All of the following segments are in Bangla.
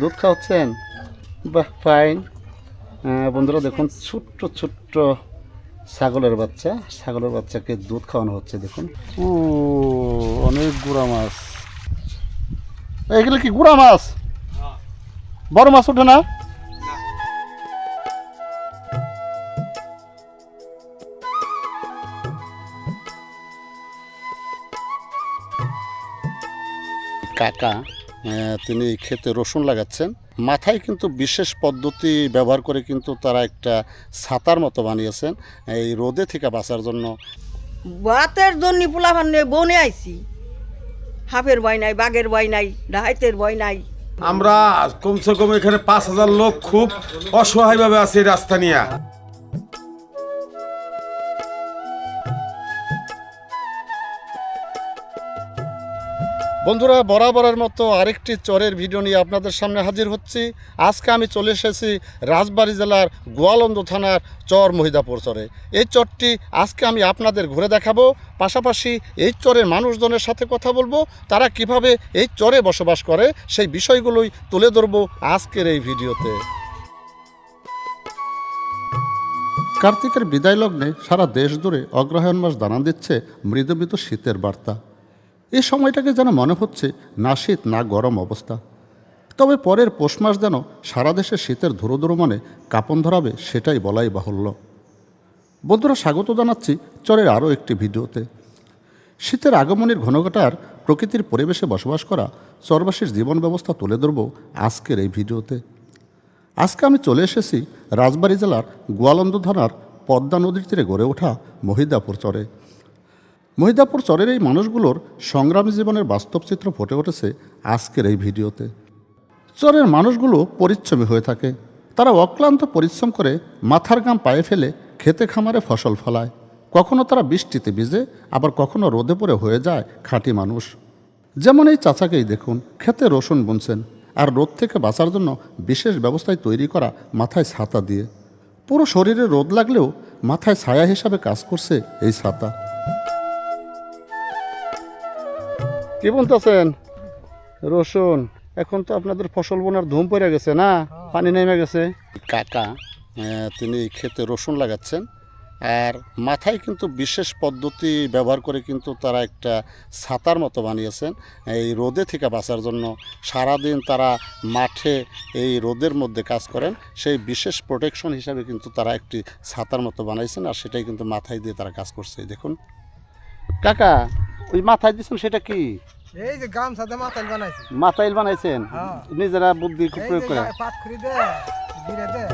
দুধ খাওয়াচ্ছেন? বাহ ফাইন বন্ধুরা, দেখুন, ছোট্ট ছোট্ট ছাগলের বাচ্চা। ছাগলের বাচ্চাকে দুধ খাওয়ানো হচ্ছে, দেখুন। ও অনেক গুড়া মাছ। এগুলো কি গুড়া মাছ? বড় মাছ ওঠে না? কাকা তিনি খেতে রসুন লাগাচ্ছেন। মাথায় কিন্তু বিশেষ পদ্ধতি ব্যবহার করে কিন্তু তারা একটা ছাতার মতো বানিয়েছেন এই রোদে থেকে বাঁচার জন্য। বাতের জন্য পোলাভান নিয়ে বনে আইছি। হাফের ভয় নাই বাঘের ভয় নাই ডাহাইতের ভয় নাই। আমরা কমসে কম এখানে পাঁচ হাজার লোক খুব অসহায়ভাবে আছে রাস্তা নিয়ে। বন্ধুরা, বরাবরের মতো আরেকটি চরের ভিডিও নিয়ে আপনাদের সামনে হাজির হচ্ছি। আজকে আমি চলে এসেছি রাজবাড়ী জেলার গোয়ালন্দ থানার চর মহিদাপুর চরে। এই চরটি আজকে আমি আপনাদের ঘুরে দেখাবো। পাশাপাশি এই চরের মানুষজনের সাথে কথা বলব। তারা কীভাবে এই চরে বসবাস করে সেই বিষয়গুলোই তুলে ধরবো আজকের এই ভিডিওতে। কার্তিকের বিদায় লগ্নে সারা দেশ জুড়ে অগ্রহায়ণ মাস দানা দিচ্ছে মৃদুমৃত শীতের বার্তা। এই সময়টাকে যেন মনে হচ্ছে না শীত, না গরম অবস্থা। তবে পরের পৌষ মাস যেন সারা দেশে শীতের ধুরো ধুরো মনে কাপন ধরাবে সেটাই বলাই বাহুল্য। বন্ধুরা, স্বাগত জানাচ্ছি চরের আরও একটি ভিডিওতে। শীতের আগমনের ঘনঘটার প্রকৃতির পরিবেশে বসবাস করা চরবাসীর জীবন ব্যবস্থা তুলে ধরব আজকের এই ভিডিওতে। আজকে আমি চলে এসেছি রাজবাড়ী জেলার গোয়ালন্দ থানার পদ্মা নদীর তীরে গড়ে ওঠা মহিদাপুর চরে। মহিদাপুর চরের এই মানুষগুলোর সংগ্রামী জীবনের বাস্তব চিত্র ফুটে উঠেছে আজকের এই ভিডিওতে। চরের মানুষগুলো পরিশ্রমী হয়ে থাকে। তারা অক্লান্ত পরিশ্রম করে মাথার গাম পায়ে ফেলে খেতে খামারে ফসল ফলায়। কখনো তারা বৃষ্টিতে ভিজে, আবার কখনো রোদে পড়ে হয়ে যায় খাঁটি মানুষ। যেমন এই চাচাকেই দেখুন, খেতে রসুন বুনছেন আর রোদ থেকে বাঁচার জন্য বিশেষ ব্যবস্থায় তৈরি করা মাথায় ছাতা দিয়ে। পুরো শরীরে রোদ লাগলেও মাথায় ছায়া হিসাবে কাজ করছে এই ছাতা। কি বলতেছেন? রসুন এখন তো আপনাদের ফসল বোনার ধুম পড়ে গেছে না? পানি নেমে গেছে। কাকা তিনি খেতে রসুন লাগাচ্ছেন আর মাথায় কিন্তু বিশেষ পদ্ধতি ব্যবহার করে কিন্তু তারা একটা ছাতার মতো বানিয়েছেন এই রোদে থেকে বাঁচার জন্য। সারাদিন তারা মাঠে এই রোদের মধ্যে কাজ করেন সেই বিশেষ প্রোটেকশন হিসাবে কিন্তু তারা একটি ছাতার মতো বানাইছেন আর সেটাই কিন্তু মাথায় দিয়ে তারা কাজ করছে। দেখুন। কাকা ওই মাথায় দিয়েছেন সেটা কি? এই যে গাম সাথে বানাইছি। মাথাইল বানাইছেন? হ্যাঁ। নিজেরা বুদ্ধি প্রয়োগ করে। গায়ে দে গিরে দে।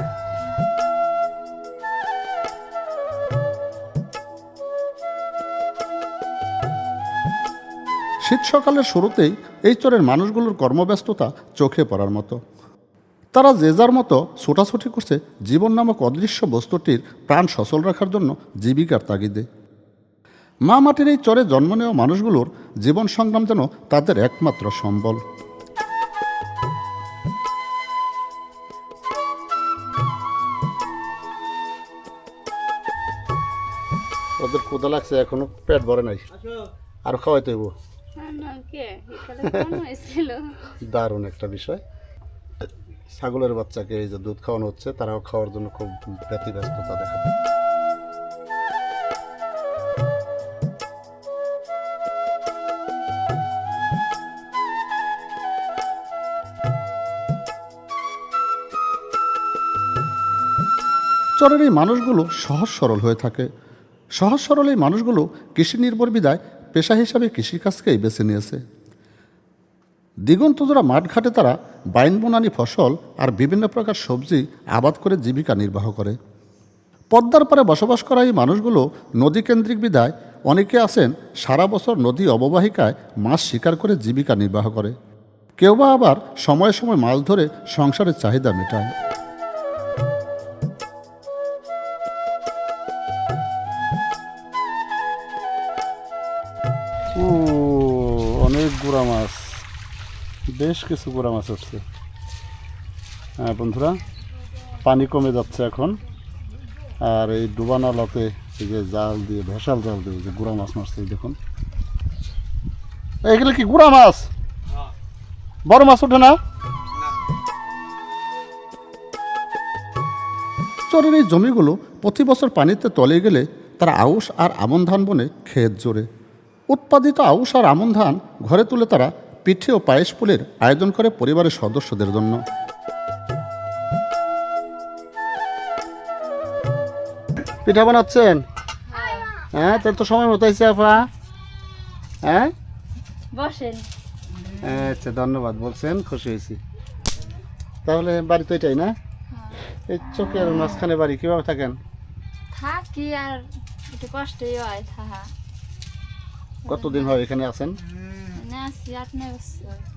শীত সকালের শুরুতেই এই চরের মানুষগুলোর কর্মব্যস্ততা চোখে পড়ার মতো। তারা যে যার মতো ছোটাছুটি করছে জীবন নামক অদৃশ্য বস্তুটির প্রাণ সচল রাখার জন্য জীবিকার তাগিদে। মা মাটির এই চরে জন্ম নেওয়া মানুষগুলোর জীবন সংগ্রাম যেন তাদের একমাত্র সম্বল। ওদের ক্ষুদা লাগছে এখনও পেট ভরে নাই। আর ফোন হয়েছিল। দারুণ একটা বিষয়। ছাগলের বাচ্চাকে এই যে দুধ খাওয়ানো হচ্ছে তারাও খাওয়ার জন্য খুব ব্যতিব্যস্ততা দেখা চরের এই মানুষগুলো সহজ সরল হয়ে থাকে। সহজ সরল এই মানুষগুলো কৃষি নির্ভর বিদায় পেশা হিসাবে কৃষিকাজকেই বেছে নিয়েছে। দিগন্তজোড়া মাঠ ঘাটে তারা বাইন বনানি ফসল আর বিভিন্ন প্রকার সবজি আবাদ করে জীবিকা নির্বাহ করে। পদ্মার পারে বসবাস করা এই মানুষগুলো নদীকেন্দ্রিক বিদায় অনেকে আছেন সারা বছর নদী অববাহিকায় মাছ শিকার করে জীবিকা নির্বাহ করে। কেউ বা আবার সময়ে সময় মাছ ধরে সংসারের চাহিদা মেটায়। ও, অনেক গুড়া মাছ। বেশ কিছু গুড়া মাছ আছে হ্যাঁ বন্ধুরা, পানি কমে যাচ্ছে এখন। আর এই ডুবানালাতে এই যে জাল দিয়ে, ভেসাল জাল দিয়ে যে গুড়া মাছ মারছে দেখুন। এগুলো কি গুড়া মাছ? বড় মাছ ওঠে না? চরের এই জমিগুলো প্রতি বছর পানিতে তলে গেলে তারা আউশ আর আমন ধান বনে ক্ষেত জোরে। উৎপাদিত আউশ আর আমন ধান ঘরে তুলে তারা পিঠে ও পায়েস পুলের আয়োজন করে পরিবারের সদস্যদের জন্য। পিঠা বানাচ্ছেন? হ্যাঁ তার তো সময় মতো হয়েছে আপা। হ্যাঁ? বসেন। আচ্ছা ধন্যবাদ বলছেন খুশি হয়েছি। তাহলে বাড়ি তো এটাই না? এই চোখের মাঝখানে বাড়ি কীভাবে থাকেন? থাকি আর একটু কষ্টই হয় থাহা কতদিন হয় এখানে আছেন?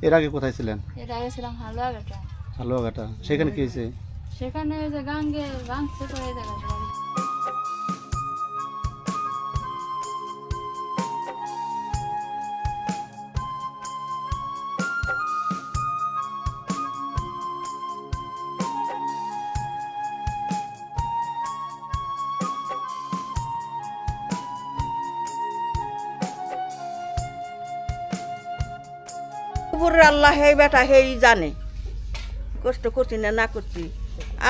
এর আগে কোথায় ছিলেন? এর আগে ছিলাম হালুয়াঘাটা। হালুয়াঘাটা। সেখানে কি হয়েছে? সেখানে যে গাঙ্গে উপরের আল্লাহ হেই বেটা হেই জানে। কষ্ট করছি না না করছি।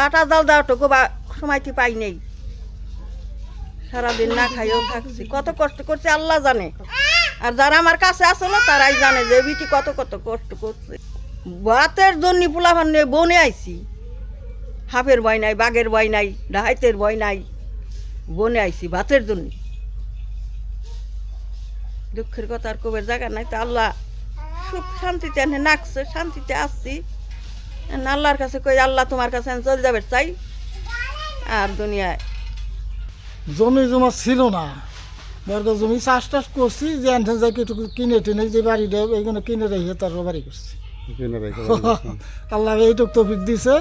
আটা জাল দাও তো গোবা সময়টি পাই নেই। সারাদিন না খাইও, থাকছি। কত কষ্ট করছে আল্লাহ জানে। আর যারা আমার কাছে আসলো, তারাই জানে যে বিটি কত কত কষ্ট করছে। ভাতের জন্য পোলাভান নিয়ে বনে আইছি। হাফের বয় নাই, বাঘের বয় নাই, ডাহাইতের বয় নাই। বনে আইছি ভাতের জন্য। দুঃখের কথা আর কবের জায়গা নাই। তো আল্লাহ সুখ শান্তিতে এনে নাকছে শান্তিতে আসছি আল্লাহর কাছে কই আল্লাহ তোমার কাছে চল যাবে চাই। আর দুনিয়ায়। জমি জমা ছিল না। বর্গ জমি চাষ টাস করছি যে আনতে যাই কিটুকু কিনে টিনে যে বাড়ি দেব এইগুলো কিনে রেখে তার বাড়ি করছি। আল্লাহ এইটুক তফিক দিছে।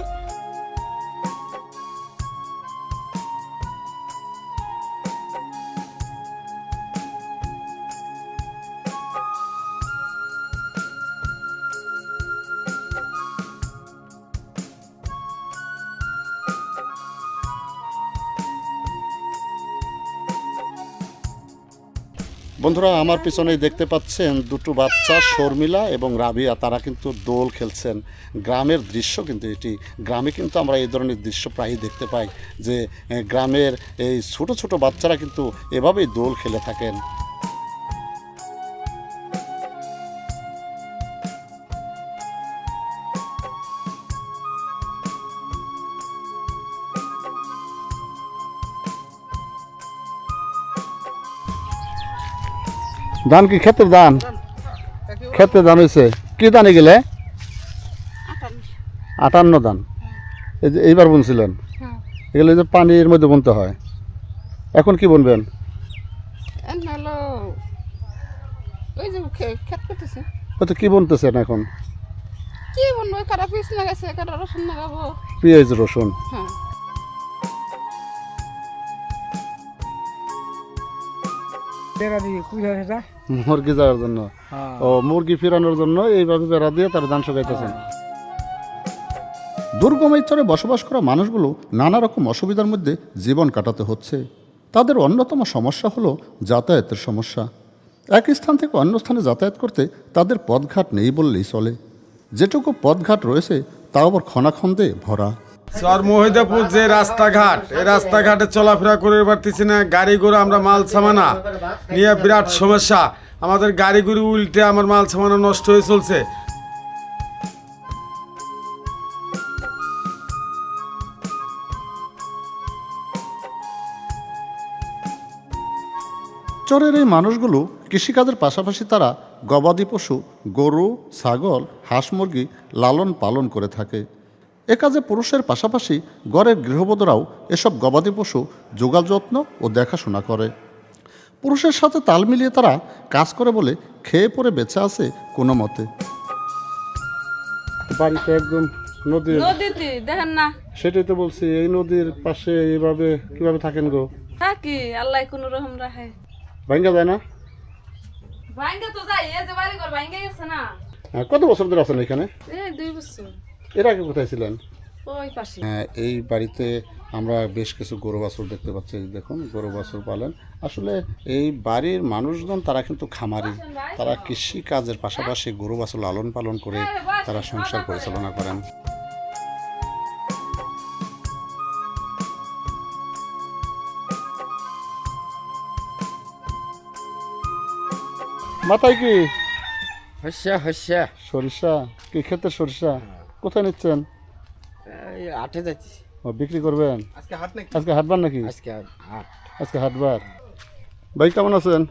বন্ধুরা, আমার পিছনেই দেখতে পাচ্ছেন দুটো বাচ্চা, শর্মিলা এবং রাবিয়া। তারা কিন্তু দোল খেলছেন। গ্রামের দৃশ্য কিন্তু এটি। গ্রামে কিন্তু আমরা এই ধরনের দৃশ্য প্রায়ই দেখতে পাই যে গ্রামের এই ছোট ছোট বাচ্চারা কিন্তু এভাবেই দোল খেলে থাকেন। ধান কি ক্ষেতের ধান? ক্ষেতের ধান হয়েছে কি ধানে গেলে আটান্ন ধান। এই যে এইবার বুনছিলেন। এগুলো যে পানির মধ্যে বুনতে হয়। এখন কি বুনবেন? কি বুনতেছেন এখন? কি বলব কারা পিস লাগাইছে কারা রসুন লাগাবো। পেঁয়াজ রসুন। হ্যাঁ। বেড়া দিয়ে মুরগি যাওয়ার জন্য। হ্যাঁ। ও মুরগি ফিরানোর জন্য এইভাবে বেড়া দিয়ে তারা ধান শুকাইতেছেন। দুর্গম এই বসবাস করা মানুষগুলো নানা রকম অসুবিধার মধ্যে জীবন কাটাতে হচ্ছে। তাদের অন্যতম সমস্যা হলো যাতায়াতের সমস্যা। এক স্থান থেকে অন্য স্থানে যাতায়াত করতে তাদের পথঘাট নেই বললেই চলে। যেটুকু পথঘাট রয়েছে তা আবার খনাখন্দে ভরা। চর মহিদাপুর যে রাস্তাঘাট এই রাস্তাঘাটে চলাফেরা করে পারতেছি না গাড়ি ঘোড়া আমরা মাল সামানা নিয়ে বিরাট সমস্যা। আমাদের গাড়ি গুড়ি উল্টে আমার মাল সামানা নষ্ট হয়ে চলছে। চরের এই মানুষগুলো কৃষিকাজের পাশাপাশি তারা গবাদি পশু, গরু, ছাগল, হাঁস মুরগি লালন পালন করে থাকে। এ কাজে পুরুষের পাশাপাশি গড়ের গৃহবধূরাও এসব গবাদি পশু যোগান যত্ন ও দেখাশোনা করে। পুরুষের সাথে তাল মিলিয়ে তারা কাজ করে বলে খেয়ে পরে বেঁচে আছে কোনো মতে। বাড়িতে একদম নদীর নদীতে দেখেন না। সেটাই তো বলছি এই নদীর পাশে এইভাবে কীভাবে থাকেন গো? থাকি আল্লাহ কোনো রকম রাখে। ভাঙ্গা যায় না? ভাঙ্গে তো যাই এই যে বাড়ি ঘর ভাঙ্গে গেছে না। হ্যাঁ, কত বছর ধরে আছেন এখানে? এই দুই বছর। এর আগে কোথায় ছিলেন? ওই পাশে হ্যাঁ, এই বাড়িতে আমরা বেশ কিছু গরু বাছর দেখতে পাচ্ছি দেখুন গরু বাছর পালেন। আসলে এই বাড়ির মানুষজন তারা কিন্তু খামারি তারা কৃষি কাজের পাশাপাশি গরু বাছর লালন পালন করে তারা সংসার পরিচালনা করেন। মাথায় কি? হস্যা হস্যা। সরিষা? কি খেতে সরিষা? হ্যাঁ। কোথায় নিচ্ছেন? আটে যাচ্ছি। ও বিক্রি করবেন? আজকে হাট নাকি? আজকে হাটবার নাকি? আজকে হাট। আজকে হাটবার। ভাই কেমন আছেন?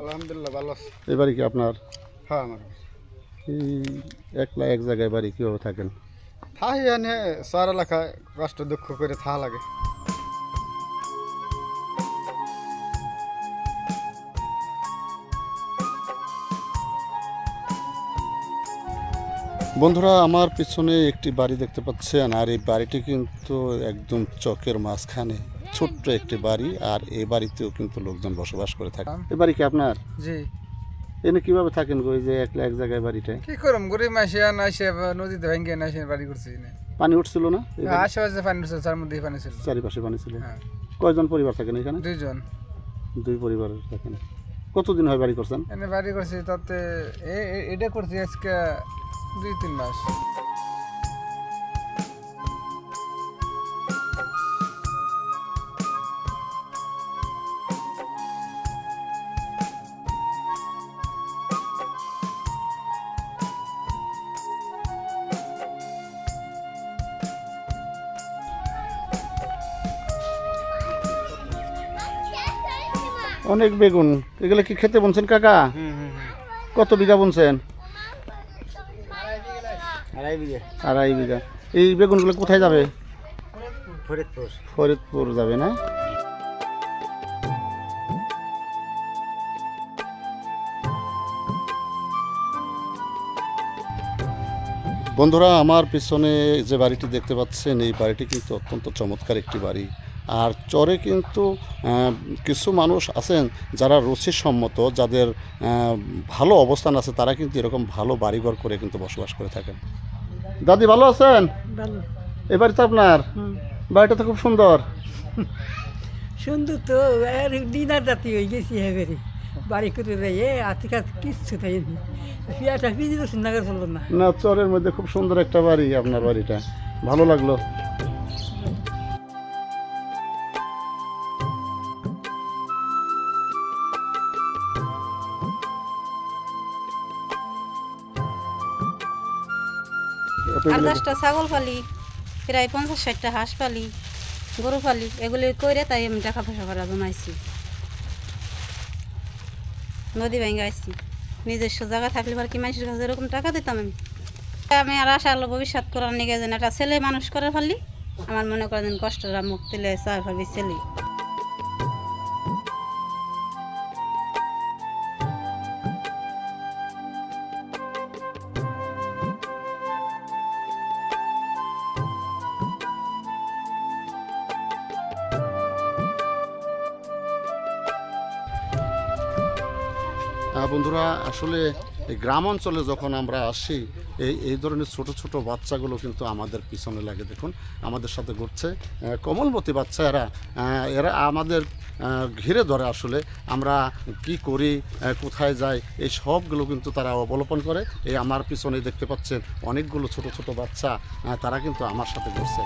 আলহামদুলিল্লাহ ভালো আছে। এই বাড়ি কি আপনার? হ্যাঁ আমার এই একলা এক জায়গায় বাড়ি কীভাবে থাকেন? থাই এনে সার এলাকায় কষ্ট দুঃখ করে থা লাগে। বন্ধুরা আমার পিছনে একটি বাড়ি দেখতে পাচ্ছেন আর এই বাড়িটি কিন্তু একদম চকের মাঝখানে ছোট্ট একটি বাড়ি আর এই বাড়িতেও কিন্তু লোকজন বসবাস করে থাকে। এই বাড়ি কি আপনার? জি। এনে কীভাবে থাকেন গো যে একলা এক জায়গায় বাড়িটায় কি করম গরিব মাসে আর না এসে নদীতে ভেঙে না এসে বাড়ি করছি পানি উঠছিল না? আশেপাশে পানি ছিল তার মধ্যে পানি ছিল। চারিপাশে পানি ছিল। হ্যাঁ। কয়জন পরিবার থাকেন এখানে? দুইজন। দুই পরিবার থাকেন। কতদিন হয় বাড়ি করছেন? এনে বাড়ি করছি তাতে এটা করছি আজকে দুই তিন মাস। অনেক বেগুন। এগুলো কি খেতে বলছেন কাকা? কত বিঘা বুনছেন? আড়াই বিঘে। আড়াই বিঘা। এই বেগুনগুলো কোথায় যাবে? ফরিদপুর। ফরিদপুর যাবে না? বন্ধুরা আমার পিছনে যে বাড়িটি দেখতে পাচ্ছেন এই বাড়িটি কিন্তু অত্যন্ত চমৎকার একটি বাড়ি। আর চরে কিন্তু কিছু মানুষ আছেন যারা রুচিসম্মত যাদের ভালো অবস্থান আছে তারা কিন্তু এরকম ভালো বাড়িঘর করে কিন্তু বসবাস করে থাকেন। দাদি ভালো আছেন? এ বাড়ি তো আপনার? বাড়িটা তো খুব সুন্দর। সুন্দর তো আর দিনার রাতি হয়ে গেছি এবারে বাড়ি। করে দেয় এ কাজ কিচ্ছু তাই পিয়াটা পিজি তো সুন্দর না। না চরের মধ্যে খুব সুন্দর একটা বাড়ি আপনার বাড়িটা। ভালো লাগল। আর দশটা ছাগল পালি প্রায় পঞ্চাশ ষাটটা হাঁস পালি গরু পালি এগুলি করে তাই আমি টাকা পয়সা করা জমাইছি নদী ভেঙে আসছি নিজস্ব জায়গা থাকলে আর কি মানুষের কাছে এরকম টাকা দিতাম আমি? আমি আর আশা আলো ভবিষ্যৎ করার নিগে যেন একটা ছেলে মানুষ করে ফেললি আমার মনে করেন কষ্টটা মুখ দিলে চার ভাবি ছেলে। আসলে এই গ্রাম অঞ্চলে যখন আমরা আসি, এই এই ধরনের ছোট ছোট বাচ্চাগুলো কিন্তু আমাদের পিছনে লাগে। দেখুন, আমাদের সাথে ঘুরছে কোমলবতী বাচ্চা, এরা এরা আমাদের ঘিরে ধরে আসলে আমরা কি করি কোথায় যাই, এই সবগুলো কিন্তু তারা অবলোপন করে। এই আমার পিছনে দেখতে পাচ্ছেন অনেকগুলো ছোট ছোট বাচ্চা তারা কিন্তু আমার সাথে ঘুরছে।